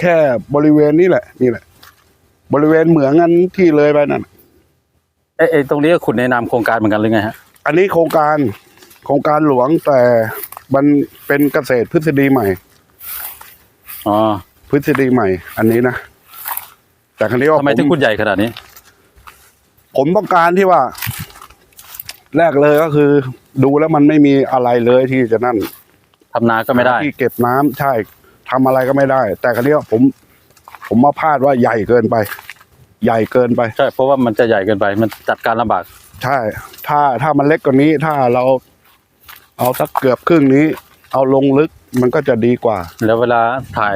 แค่บริเวณนี้แหละนี่แหละ บริเวณเหมืองอันที่เลยไปนั่นเอ้ยเอ้ยตรงนี้ก็ขุดในนามโครงการเหมือนกันหรือไงฮะอันนี้โครงการโครงการหลวงแต่มันเป็นเกษตรพฤษฎีใหม่ อ๋อพฤษฎีใหม่ อันนี้นะแต่ครั้นี้ว่าทำไมถึงผมขุดใหญ่ขนาดนี้ ผมต้องการที่ว่า แรกเลยก็คือ ดูแล้วมันไม่มีอะไรเลยที่จะนั่นทำนาก็ไม่ได้ที่เก็บน้ำใช่ ทำอะไรก็ไม่ได้ แต่ครั้นี้ว่าผม ผมมาพลาดว่าใหญ่เกินไป ใหญ่เกินไปใช่เพราะว่ามันจะใหญ่เกินไป มันจัดการลำบาก ใช่ ถ้าถ้ามันเล็กกว่านี้ ถ้าเราเอาสักเกือบครึ่งนี้ เอาลงลึกมันก็จะดีกว่า แล้วเวลาถ่าย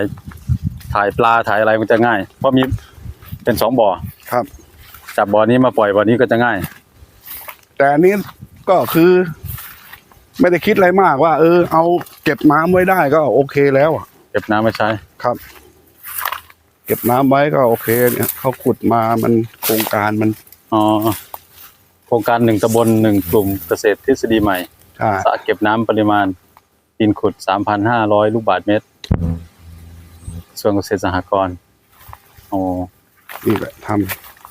ถ่ายปลาถ่ายอะไรมันจะง่าย เพราะมีเป็นสองบ่อครับ จับบ่อนี้มาปล่อยบ่อนี้ก็จะง่าย แต่อันนี้ก็คือ ไม่ได้คิดอะไรมากว่า เออ เอาเก็บน้ำไว้ได้ก็โอเคแล้วอะ เก็บน้ำมาใช้ ครับ เก็บน้ำไว้ก็โอเคเนี่ยเขาขุดมามันโครงการมันอ๋อ โครงการหนึ่งตำบลหนึ่งกลุ่มเกษตรทฤษฎีใหม่ใช่สระเก็บน้ำปริมาณดินขุด 3,500 ลูกบาศก์เมตร ส่วนเกษตรสหกรณ์โอ้นี่แหละท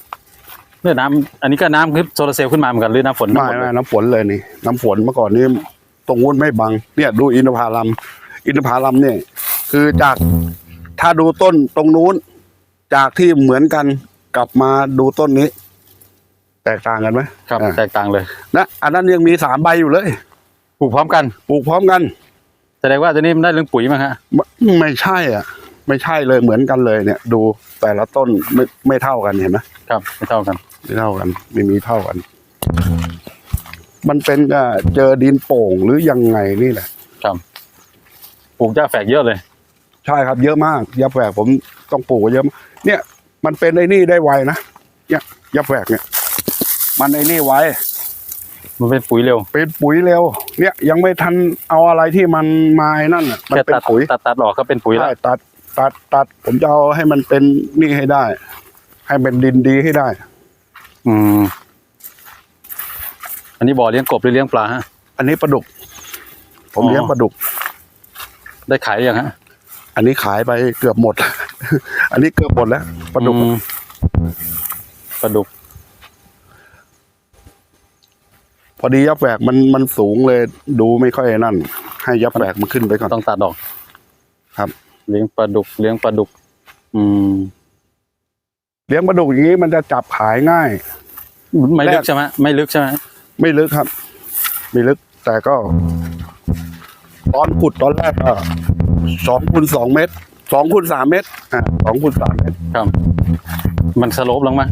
ำเรื่องน้ำอันนี้ก็น้ำคือโซลาร์เซลล์ขึ้นมาเหมือนกันหรือน้ำฝนทั้งไม่หมดเลยไม่น้ำฝนเลยนี่ น้ำฝนเมื่อก่อนนี้ตรงนู้นไม่บัง เนี่ยดูอินทผลัมอินทผลัมเนี่ย คือจากถ้าดูต้นตรงนู้น จากที่เหมือนกันกลับมาดูต้นนี้ แตกต่างกันไหมครับ อ่าแตกต่างเลยนะอันนั้นยังมีสามใบอยู่เลยปลูกพร้อมกันปลูกพร้อมกัน แสดงว่าตัวนี้มันได้เรื่องปุ๋ยมั้งฮะไม่ไม่ใช่อะ ไม่ใช่เลยเหมือนกันเลยเนี่ย ดูแต่ละต้นไม่ไม่เท่ากันเห็นไหมครับไม่เท่ากันไม่เท่ากัน ไม่มีเท่ากัน มันเป็นก็เจอดินโป่งหรือยังไงนี่แหละ ครับปลูกหญ้าแฝกเยอะเลย ใช่ครับเยอะมากยับแฝกผมต้องปลูกไว้เยอะมากเนี่ย มันเป็นไอ้นี่ได้ไวนะเนี่ยยับแฝกเนี่ย มันไอ้นี่ไวมันเป็นปุ๋ยเร็ว เป็นปุ๋ยเร็ว เนี่ยยังไม่ทันเอาอะไรที่มันมาไอ้นั่นอะมันแค่เป็นตัดปุ๋ยตัดตัดออกก็เป็นปุ๋ยแล้ใช่วตัดตัดตัด ผมจะเอาให้มันเป็นนี่ให้ได้ ให้เป็นดินดีให้ได้ อืม อันนี้บ่อเลี้ยงกบหรือเลี้ยงปลาฮะ อันนี้ปลาดุก ผมอ๋อเลี้ยงปลาดุก ได้ขายหรือยังฮะ อันนี้ขายไปเกือบหมด อันนี้เกือบหมดแล้วปลาดุกอืมปลาดุก พอดียับแฝกมันมันสูงเลย ดูไม่ค่อยนั่น ให้ยับแฝกมันขึ้นไปก่อน ต้องตัดออกครับ เลี้ยงปลาดุก เลี้ยงปลาดุก อืม เลี้ยงปลาดุกอย่างนี้มันจะจับขายง่าย ไม่ลึกใช่ไหมไม่ลึกใช่ไหมไม่ลึกครับ ไม่ลึกแต่ก็ ตอนขุดตอนแรกก็ สองคูณสองเมตรสองคูณสามเมตรอ่าสองคูณสามเมตร ครับ มันสโลปลงไหม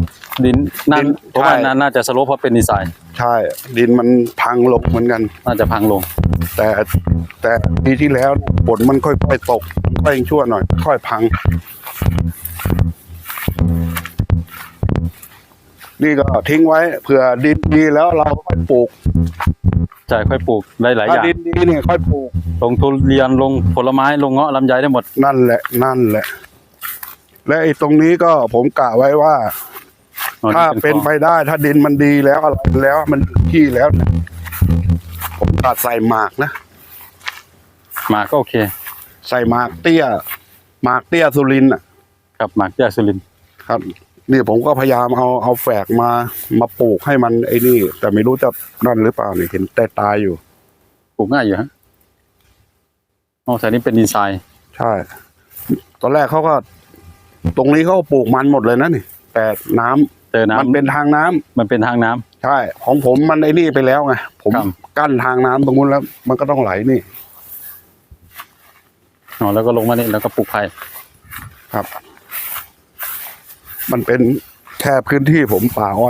ดินน่าดินผมว่าใช่ น่าน่าจะสโลปเพราะเป็นดีไซน์ ใช่ ดินมันพังลงเหมือนกัน น่าจะพังลง แต่แต่ปีที่แล้วฝนมันค่อยๆตกค่อยชั่วหน่อย ค่อยพัง นี่ก็ทิ้งไว้เผื่อดินดีแล้วเราค่อยปลูก ใช่ค่อยปลูกได้หลายอถ้าย่างดินดีเนี่ยค่อยปลูก ลงทุเรียนลงผลไม้ลงเงาะลำไยได้หมด นั่นแหละ นั่นแหละ และไอ้ตรงนี้ก็ผมกะไว้ว่า อ๋อถ้าเป็นคลไปองได้ถ้าดินมันดีแล้วอะไรแล้วมันถึงที่แล้วเนี่ยผมตัดใส่หมากนะ หมากก็โอเคใส่หมากเตี้ยหมากเตี้ยสุรินทร์อะ ครับหมากยาสุรินทร์ครับ นี่ผมก็พยายามเอาเอาแฝกมามาปลูกให้มันไอ้นี่ แต่ไม่รู้จะนั่นหรือเปล่าเนี่ยเห็นแต่ตายอยู่ ปลูกง่ายอยู่ฮะอ๋อแต่นี้เป็นดีไซน์ใช่ ตอนแรกเขาก็ ตรงนี้เขาก็ปลูกมันหมดเลยนะนี่ แต่น้ำเจอน้ำมันเป็นทางน้ำมันเป็นทางน้ำ ใช่ ของผมมันไอ้นี่ไปแล้วไงผมครับ กั้นทางน้ำตรงนู้นแล้ว มันก็ต้องไหลนี่อ๋อแล้วก็ลงมานี่แล้วก็ปลูกไผ่ครับ มันเป็นแค่พื้นที่ผมป่าอ้อย